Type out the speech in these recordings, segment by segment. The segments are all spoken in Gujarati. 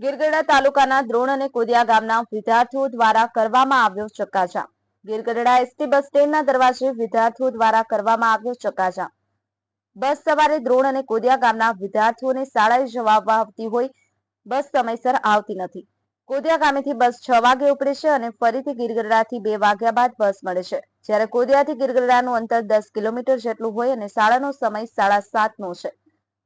ગીરગઢડા તાલુકાના દ્રોણ અને કોદિયા ગામના વિદ્યાર્થીઓ દ્વારા કરવામાં આવ્યો ચક્કાજામ ગીરગઢડા એસટી બસ સ્ટેન્ડના દરવાજે વિદ્યાર્થીઓ દ્વારા કરવામાં આવ્યો ચક્કાજામ બસ સવારે દ્રોણ અને કોદિયા ગામના વિદ્યાર્થીઓને શાળાએ જવા આવતી હોય, બસ સમયસર આવતી નથી. કોદિયા ગામેથી બસ છ વાગે ઉપડે છે અને ફરીથી ગીરગઢડાથી બે વાગ્યા બાદ બસ મળે છે. જ્યારે કોદિયાથી ગીરગઢડાનું અંતર દસ કિલોમીટર જેટલું હોય અને શાળાનો સમય સાડા સાતનો છે.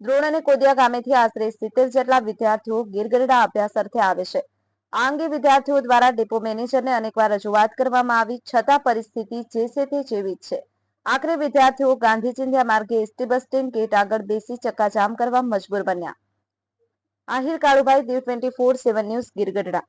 દ્રોણ અને કોદિયા ગામેથી આશરે સિત્તેર જેટલા વિદ્યાર્થીઓ ગીરગઢડા અભ્યાસ અર્થે આવે છે. આ અંગે વિદ્યાર્થીઓ દ્વારા ડેપો મેનેજરને અનેકવાર રજૂઆત કરવામાં આવી, છતાં પરિસ્થિતિ જે છે તે જેવી જ છે. આખરે વિદ્યાર્થીઓ ગાંધી ચિંધ્યા માર્ગે એસટી બસ સ્ટેન્ડ ગેટ આગળ બેસી ચક્કાજામ કરવા મજબૂર બન્યા. Ahir Kalubhai Diu twenty four seven news Girgadhada.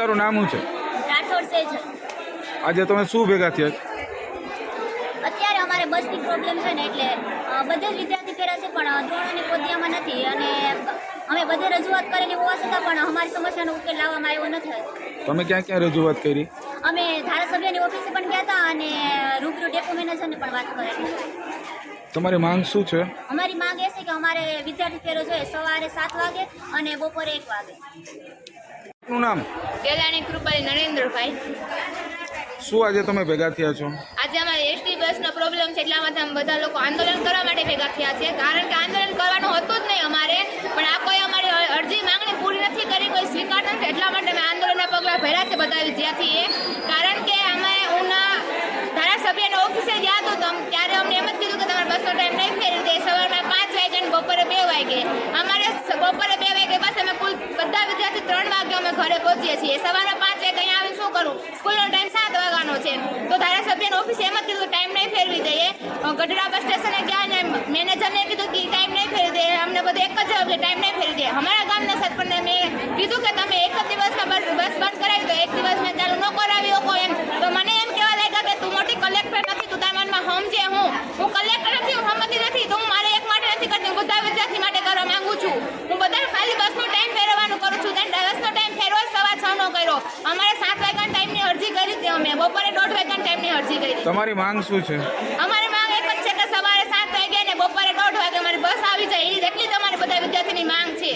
તારું નામ શું છે? આજે તમે શું ભેગા થયા? અત્યારે અમારે બસની પ્રોબ્લેમ છે ને એટલે બધે જ વિદ્યાર્થી ફેરા છે પણ ધોરણ અને કોદિયામાં નથી અને અમે બધે રજૂઆત કરેલી હોવા છતાં પણ અમારી સમસ્યાનો ઉકેલ લાવવામાં આવ્યો નથી. તમે ક્યાં ક્યાં રજૂઆત કરી? અમે ધારાસભ્યની ઓફિસે પણ ગયા હતા અને રૂબરૂ ડેપો મેનેજરને પણ વાત કરેલી. તમારી માંગ શું છે? અમારી માંગ એ છે કે અમારે વિદ્યાર્થી ફેરો જોઈએ સવારે સાત વાગે અને બપોરે એક વાગે. નું નામ? ગેલાણી કૃપાલી નરેન્દ્રભાઈ. શું આજે તમે ભેગા થયા છો? આજે અમારે એસટી બસનો પ્રોબ્લેમ છે એટલા માટે બધા લોકો આંદોલન કરવા માટે ભેગા થયા છે. કારણ કે આંદોલન કરવાનું હતું જ નહીં અમારે પણ આ કોઈ અમારી અરજી માંગણી પૂરી નથી કરી કોઈ સ્વીકાર નથી. એટલા માટે અમે આંદોલનના પગલાં ભર્યા છે બધા વિદ્યાર્થીએ કારણ કે અમે ઉના ધારાસભ્યની ઓફિસે ગયા તો તમ ત્યારે અમને એમ જ કીધું કે તમારે બસનો ટાઈમ નહીં ફેરવી દે સવારમાં પાંચ વાગે અને બપોરે બે વાગે અમારે સ- બપોરે બે વાગે બસ અમે કુલ બધા વિદ્યાર્થી ત્રણ વાગે અમે ઘરે પહોંચીએ છીએ સવારે પાંચ વાગે અહીંયા આવી શું કરું? સ્કૂલનો ટાઈમ સાત વાગ્યાનો છે. તો ધારાસભ્યની ઓફિસે એમ જ કીધું ટાઈમ નહીં ફેરવી દઈએ. ગઢડા બસ સ્ટેશને ગયા ને મેનેજરને કીધું કે ટાઈમ નહીં ફેરવી દે અમને બધું એક જ જવાબ ટાઈમ નહીં ફેરવી દે અમારા ગામના સરપંચને મેં કીધું કે તમે એક જ દિવસમાં બસ બસ બંધ કરાવી દો એક દિવસમાં ચાલુ ન કરાવી શકો એમ તો મને એમ કહેવા લાગ્યા કે તું મોટી કલેક્ટર નથી તું તારા મનમાં સમજે હું છું હું બધાને ખાલી બસનો ટાઈમ ફેરવવાનું કરું છું ત્યાં બસનો ટાઈમ ફેરવો જ સવા છ નો કર્યો અમારે સાત વાગ્યાના ટાઈમની અરજી કરી હતી અમે બપોરે દોઢ વાગ્યાના ટાઈમની અરજી કરી. તમારી માંગ શું છે? અમારી માંગ એક જ છે કે સવારે સાત વાગે ને બપોરે દોઢ વાગે અમારી બસ આવી જાય. એટલી તમારે બધા વિદ્યાર્થીની માંગ છે.